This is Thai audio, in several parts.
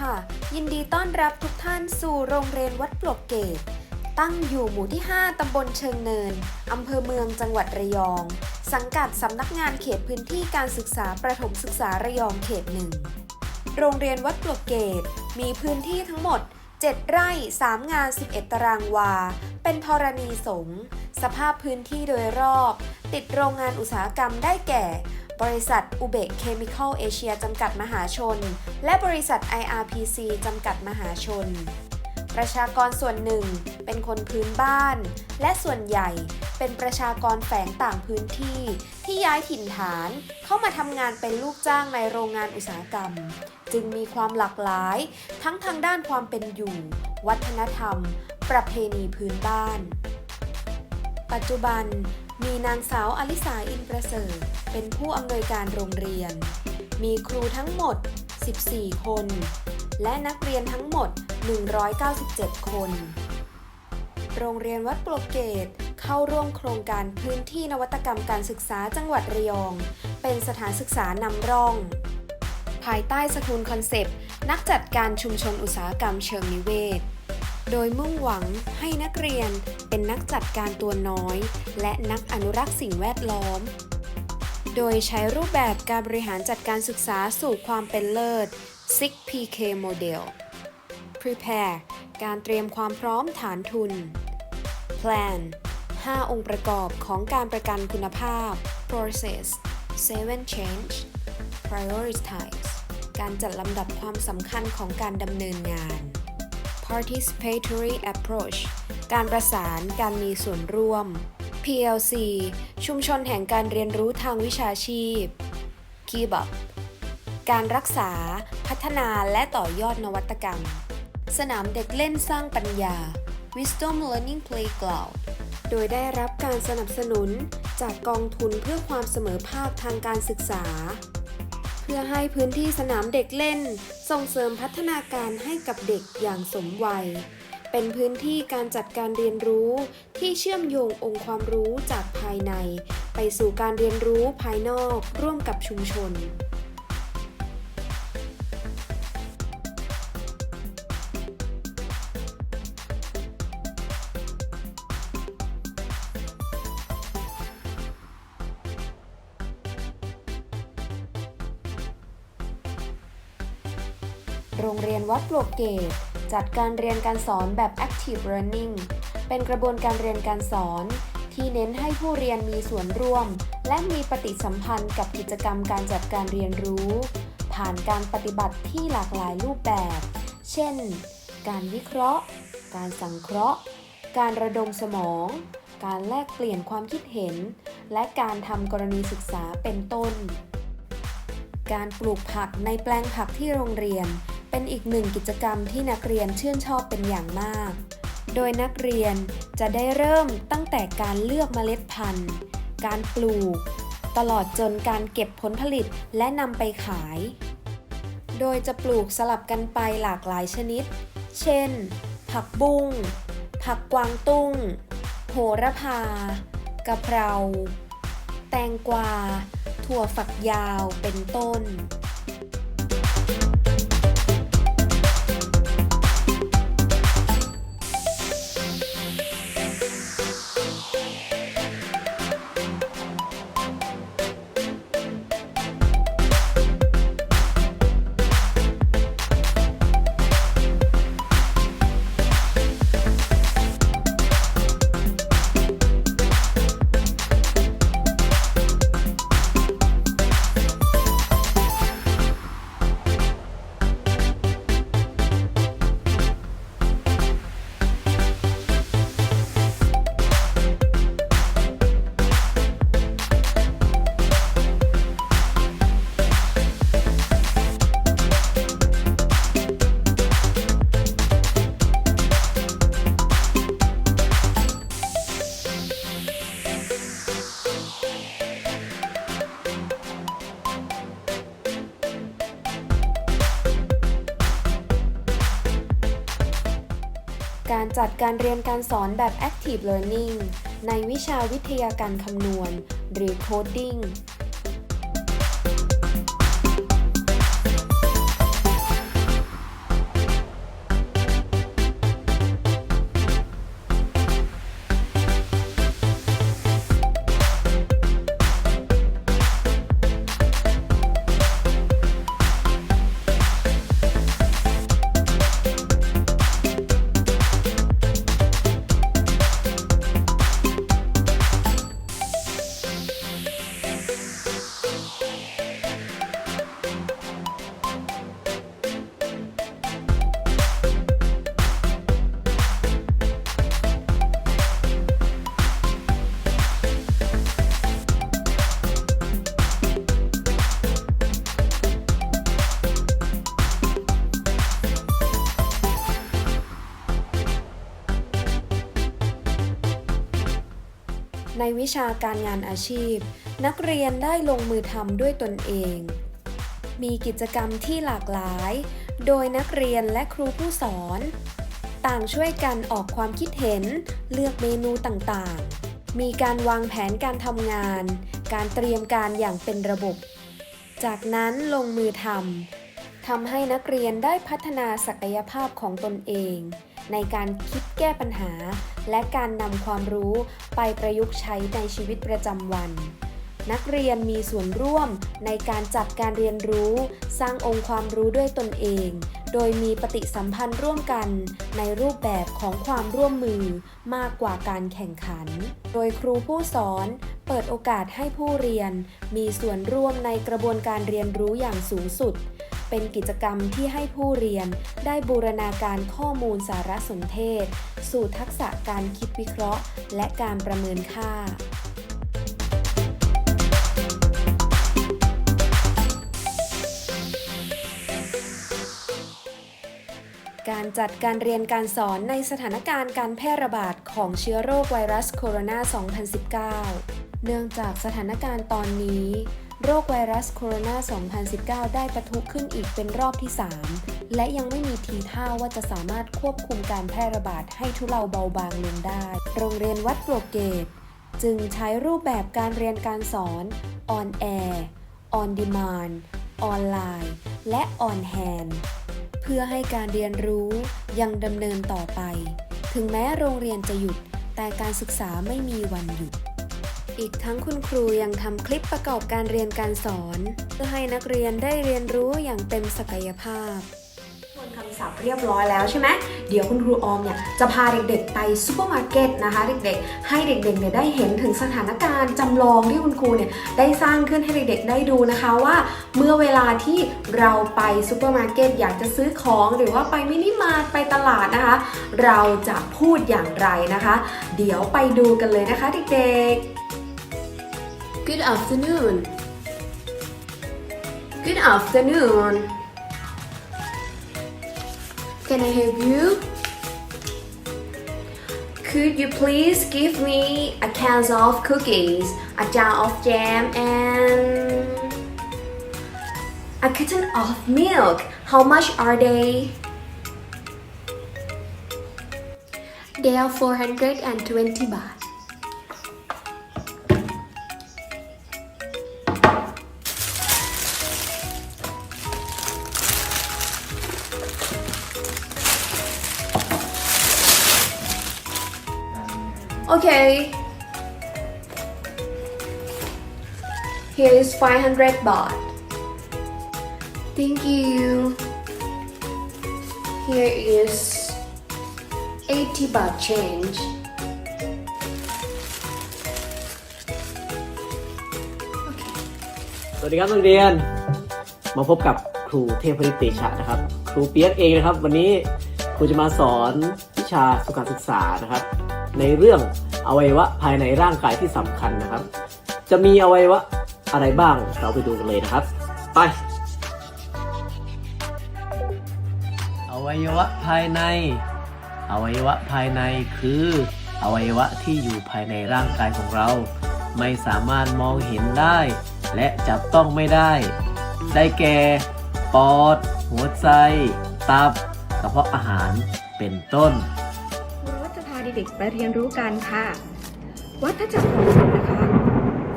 ค่ะ ยินดีต้อนรับทุกท่านสู่โรงเรียนวัดปลวกเกต ตั้งอยู่หมู่ที่ 5 ตำบลเชิงเนิน อำเภอเมืองจังหวัดระยอง สังกัดสำนักงานเขตพื้นที่การศึกษาประถมศึกษาระยองเขตหนึ่ง โรงเรียนวัดปลวกเกต มีพื้นที่ทั้งหมด 7 ไร่ 3 งาน 11 ตารางวา เป็นธรณีสงฆ์ สภาพพื้นที่โดยรอบ ติดโรงงานอุตสาหกรรมได้แก่ บริษัทอุเบกเคมีคอลเอเชียจำกัดมหาชน และบริษัท IRPC จำกัดมหาชน ประชากรส่วนหนึ่งเป็นคนพื้นบ้าน และส่วนใหญ่เป็นประชากรแฝงต่างพื้นที่ที่ย้ายถิ่นฐานเข้ามาทำงานเป็นลูกจ้างในโรงงานอุตสาหกรรม จึงมีความหลากหลาย ทั้งทางด้านความเป็นอยู่ วัฒนธรรม ประเพณีพื้นบ้าน ปัจจุบัน มีนางสาวอลิสาอินประเสริฐ เป็นผู้อำนวยการโรงเรียน มีครูทั้งหมด 14 คน และนักเรียนทั้งหมด 197 คน โรงเรียนวัดปลวกเกตเข้าร่วมโครงการพื้นที่นวัตกรรมการศึกษาจังหวัดระยอง เป็นสถานศึกษานำร่อง ภายใต้สกุลคอนเซปต์ นักจัดการชุมชนอุตสาหกรรมเชิงนิเวศ โดยมุ่งหวังให้นักเรียนเป็นนักจัดการตัวน้อย และนักอนุรักษ์สิ่งแวดล้อม โดยใช้รูปแบบการบริหารจัดการศึกษาสู่ความเป็นเลิศ 6PK Model Prepare การเตรียมความพร้อมฐานทุน Plan 5 องค์ประกอบของการประกันคุณภาพ Process 7 Change Prioritize การจัดลำดับความสำคัญของการดำเนินงาน Participatory Approach การประสานการมีส่วนร่วม PLC ชุมชนแห่งการเรียนรู้ทางวิชาชีพ Keep Up การรักษา พัฒนาและต่อยอดนวัตกรรม สนามเด็กเล่นสร้างปัญญา Wisdom Learning Playground โดยได้รับการสนับสนุนจากกองทุนเพื่อความเสมอภาคทางการศึกษา พื่อให้พื้นที่สนามเด็กเล่น ส่งเสริมพัฒนาการให้กับเด็กอย่างสมวัย เป็นพื้นที่การจัดการเรียนรู้ที่เชื่อมโยงองค์ความรู้จากภายใน ไปสู่การเรียนรู้ภายนอกร่วมกับชุมชน โรงเรียนวัดปลวกเกตจัดการเรียนการสอนแบบ Active Learning เป็นกระบวนการเรียนการสอน ที่เน้นให้ผู้เรียนมีส่วนร่วม และมีปฏิสัมพันธ์กับกิจกรรมการจัดการเรียนรู้ ผ่านการปฏิบัติที่หลากหลายรูปแบบ เช่น การวิเคราะห์ การสังเคราะห์ การระดมสมอง การแลกเปลี่ยนความคิดเห็น และการทำกรณีศึกษาเป็นต้น การปลูกผักในแปลงผักที่โรงเรียน เป็นอีกหนึ่งกิจกรรมที่นักเรียนชื่นชอบเป็นอย่างมาก โดยนักเรียนจะได้เริ่มตั้งแต่การเลือกเมล็ดพันธุ์ การปลูก ตลอดจนการเก็บผลผลิตและนำไปขาย โดยจะปลูกสลับกันไปหลากหลายชนิด เช่น ผักบุ้ง ผักกวางตุ้ง โหระพากะเพรา แตงกวา ถั่วฝักยาว เป็นต้น จัดการเรียนการสอนแบบ Active Learning ในวิชาวิทยาการคำนวณ หรือ Coding วิชาการงานอาชีพ นักเรียนได้ลงมือทำด้วยตนเอง มีกิจกรรมที่หลากหลาย โดยนักเรียนและครูผู้สอน ต่างช่วยกันออกความคิดเห็น เลือกเมนูต่างๆ มีการวางแผนการทำงาน การเตรียมการอย่างเป็นระบบ จากนั้นลงมือทำทำให้นักเรียนได้พัฒนาศักยภาพของตนเอง ในการคิดแก้ปัญหา และการนำความรู้ไปประยุกต์ใช้ในชีวิตประจำวัน นักเรียนมีส่วนร่วมในการจัดการเรียนรู้ สร้างองค์ความรู้ด้วยตนเอง โดยมีปฏิสัมพันธ์ร่วมกันในรูปแบบของความร่วมมือมากกว่าการแข่งขัน โดยครูผู้สอนเปิดโอกาสให้ผู้เรียนมีส่วนร่วมในกระบวนการเรียนรู้อย่างสูงสุด เป็นกิจกรรมที่ให้ผู้เรียนได้บูรณาการข้อมูลสารสนเทศ สู่ทักษะการคิดวิเคราะห์ และการประเมินค่าการจัดการเรียนการสอนในสถานการณ์การแพร่ระบาดของเชื้อโรคไวรัสโคโรนา 2019 เนื่องจากสถานการณ์ตอนนี้ โรคไวรัสโคโรนา 2019 ได้ปะทุขึ้นอีกเป็นรอบที่ 3 และยังไม่มีทีท่าว่าจะสามารถควบคุมการแพร่ระบาดให้ทุเลาเบาบางลงได้ โรงเรียนวัดโปรเกต จึงใช้รูปแบบการเรียนการสอน on air on demand ออนไลน์ และ on hand เพื่อให้การเรียนรู้ยังดำเนินต่อไป ถึงแม้โรงเรียนจะหยุดแต่การศึกษาไม่มีวันหยุด อีกทั้งคุณครูยังทำคลิปประกอบการเรียนการสอน เพื่อให้นักเรียนได้เรียนรู้อย่างเต็มศักยภาพทวนคำศัพท์เรียบร้อยแล้วใช่ไหมเดี๋ยวคุณครูออมเนี่ยจะพาเด็กๆไปซูเปอร์มาร์เก็ตนะคะ เด็กๆ ให้เด็กๆเนี่ยได้เห็นถึงสถานการณ์จำลองที่คุณครูเนี่ยได้สร้างขึ้นให้เด็กๆ ได้ดูนะคะว่า เมื่อเวลาที่เราไปซูเปอร์มาร์เก็ตอยากจะซื้อของหรือว่าไปมินิมาร์ทไปตลาดนะคะ เราจะพูดอย่างไรนะคะ เดี๋ยวไปดูกันเลยนะคะเด็กๆ Good afternoon Good afternoon Can I help you? Could you please give me a can of cookies, a jar of jam, and a carton of milk? How much are they? They are 420 baht. Okay. Here is 500 baht. Thank you. Here is 80 baht change. สวัสดีครับนักเรียน มาพบกับครูเทพฤทธิ์เตชะนะครับ ครูเปียกเองนะครับ วันนี้ครูจะมาสอนวิชาสุขศึกษานะครับ ในเรื่องอวัยวะภายในร่างกายที่สำคัญนะครับ จะมีอวัยวะอะไรบ้างเราไปดูกันเลยนะครับ ไป อวัยวะภายใน อวัยวะภายในคืออวัยวะที่อยู่ภายในร่างกายของเรา ไม่สามารถมองเห็นได้ และจับต้องไม่ได้ ได้แก่ปอด หัวใจ ตับ กระเพาะอาหารเป็นต้น วัดจะพาเด็กไปเรียนรู้กันค่ะ วัฏจักรของฝนนะคะ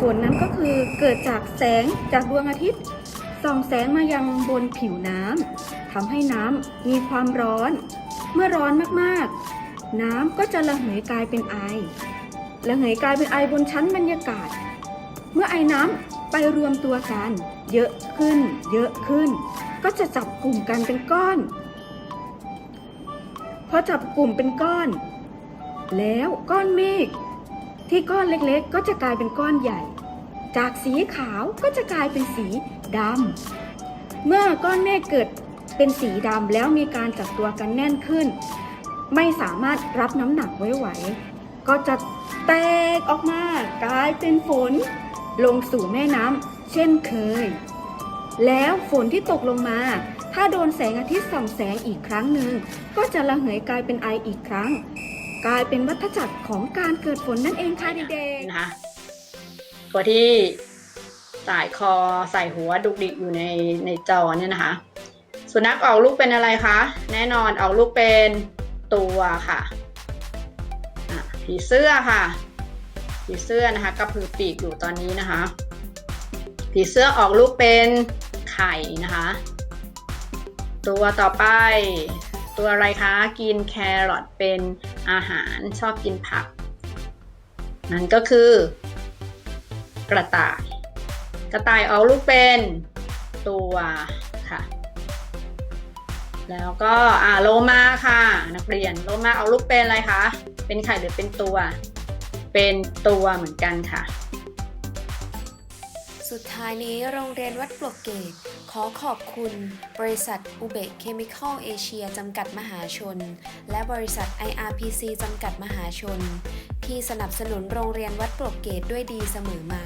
ฝนนั้นก็คือเกิดจากแสงจากดวงอาทิตย์ส่องแสงมายังบนผิวน้ำทำให้น้ำมีความร้อน เมื่อร้อนมากๆ น้ำก็จะระเหยกลายเป็นไอระเหยกลายเป็นไอบนชั้นบรรยากาศ เมื่อไอน้ำไปรวมตัวกัน เยอะขึ้น เยอะขึ้น ก็จะจับกลุ่มกันเป็นก้อนพอจับกลุ่มเป็นก้อน แล้วก้อนเมฆที่ก้อนเล็กๆ ก็จะกลายเป็นก้อนใหญ่ จากสีขาวก็จะกลายเป็นสีดำเมื่อก้อนเมฆเกิดเป็นสีดำแล้วมีการจับตัวกันแน่นขึ้น ไม่สามารถรับน้ำหนักไว้ไหว ก็จะแตกออกมากลายเป็นฝน ลงสู่แม่น้ำเช่นเคย แล้วฝนที่ตกลงมา ถ้าโดนแสงอาทิตย์ส่องแสงอีกครั้งหนึ่งก็จะระเหยกลายเป็นไออีกครั้ง กลายเป็นวัฏจักรของการเกิดฝนนั่นเองค่ะเด็กๆนะคะตัวที่สายคอใส่หัวดุกดิกอยู่ในในจอเนี่ยนะคะ สุนัขออกลูกเป็นอะไรคะ แน่นอนออกลูกเป็นตัวค่ะผีเสื้อค่ะ ผีเสื้อนะคะกระพือปีกอยู่ตอนนี้นะคะ ผีเสื้อออกลูกเป็นไข่นะคะ ตัวต่อไป ตัวอะไรคะ กินแครอทเป็นอาหารชอบกินผัก นั่นก็คือ กระต่าย กระต่ายออกลูกเป็นตัวค่ะ แล้วก็อ่าโลมาค่ะ นักเรียนโลมาเอาลูกเป็นอะไรคะ เป็นไข่หรือเป็นตัว เป็นตัวเหมือนกันค่ะ สุดท้ายนี้โรงเรียนวัดปลวกเกต ขอขอบคุณ บริษัทอุเบกเคมิคอลเอเชียจำกัดมหาชน และบริษัท IRPC จำกัดมหาชน ที่สนับสนุนโรงเรียนวัดปลวกเกตด้วยดีเสมอมา